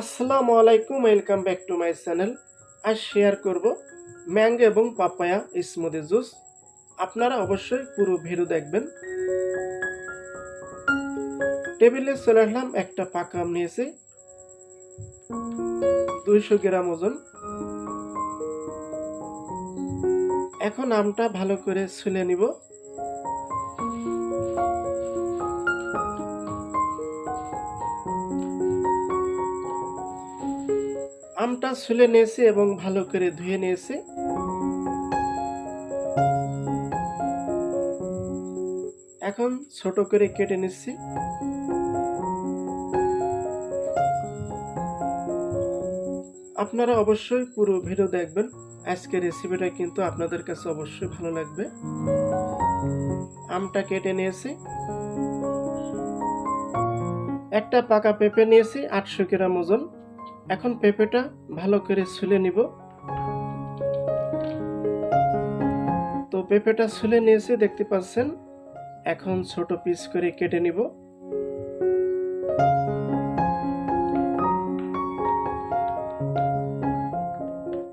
আসসালামু আলাইকুম welcome back to my channel আজ শেয়ার করব ম্যাঙ্গো এবং পাপায়া স্মুদি জুস আপনারা অবশ্যই পুরো ভিডিও দেখবেন। টেবিলে চলে আসলাম, একটা পাকা আম নিয়েছি। দুইশো গ্রাম ওজন। এখন আমটা ভালো করে ছুলে নিব। আমটা ছুলে নিয়েছি এবং ভালো করে ধুয়ে নিয়েছি। এখন ছোট করে কেটে নিচ্ছি। আপনারা অবশ্যই পুরো ভিডিও দেখবেন। আজকের রেসিপিটা কিন্তু আপনাদের কাছে অবশ্যই ভালো লাগবে। আমটা কেটে নিয়েছি। একটা পাকা পেঁপে নিয়েছি, আটশো গ্রাম ওজন। এখন পেঁপেটা ভালো করে ছুলে নিব। তো পেঁপেটা ছুলে নিয়েছি, দেখতে পাচ্ছেন? এখন ছোট পিস করে কেটে নিব।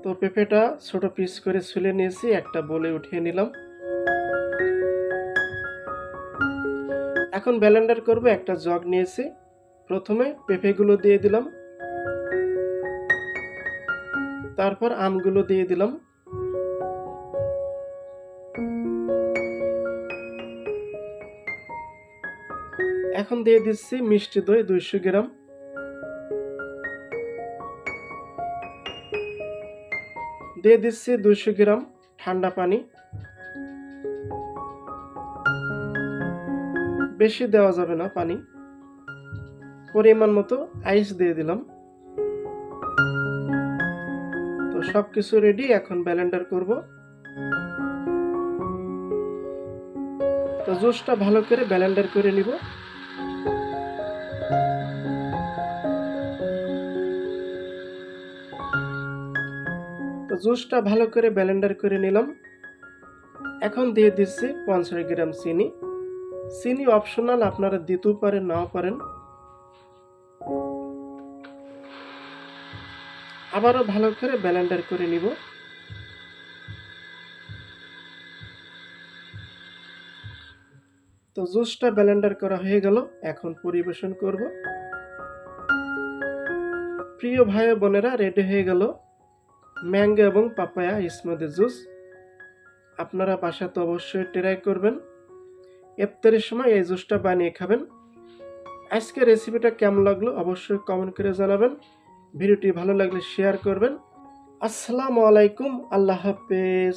তো পেঁপেটা ছোট পিস করে ছুলে নিয়েছি, একটা বলে উঠিয়ে নিলাম। এখন ব্যালেন্ডার করব, একটা জগ নিয়েছি। প্রথমে পেঁপেগুলো দিয়ে দিলাম। তারপর আমগুলো দিয়ে দিলাম। এখন দিয়ে দিচ্ছি মিষ্টি দই দুইশো গ্রাম। দিয়ে দিচ্ছি দুইশো গ্রাম ঠান্ডা পানি। বেশি দেওয়া যাবে না পানি। পরিমাণ মতো আইস দিয়ে দিলাম। তো সব কিছু রেডি এখন ব্যালেন্ডার করব। তো জুসটা ভালো করে ব্যালেন্ডার করে নিব। তো জুসটা ভালো করে ব্যালেন্ডার করে নিলাম। এখন দিয়ে দিচ্ছি পঞ্চাশ গ্রাম চিনি। চিনি অপশনাল আপনারা দিতেও পারেন, নাও পারেন। আবারও ভালো করে ব্যালেন্ডার করে নিব। তো জুসটা ব্যালেন্ডার করা হয়ে গেল, এখন পরিবেশন করব। প্রিয় ভাই বোনেরা, রেডি হয়ে গেল ম্যাঙ্গো এবং পাপায়া স্মুদি জুস। আপনারা বাসাতে অবশ্যই ট্রাই করবেন। ইফতারের সময় এই জুসটা বানিয়ে খাবেন। আজকে রেসিপিটা কেমন লাগল অবশ্যই কমেন্ট করে জানাবেন। ভিডিওটি ভালো লাগলে শেয়ার করবেন। আসসালামু আলাইকুম আল্লাহ হাফেজ।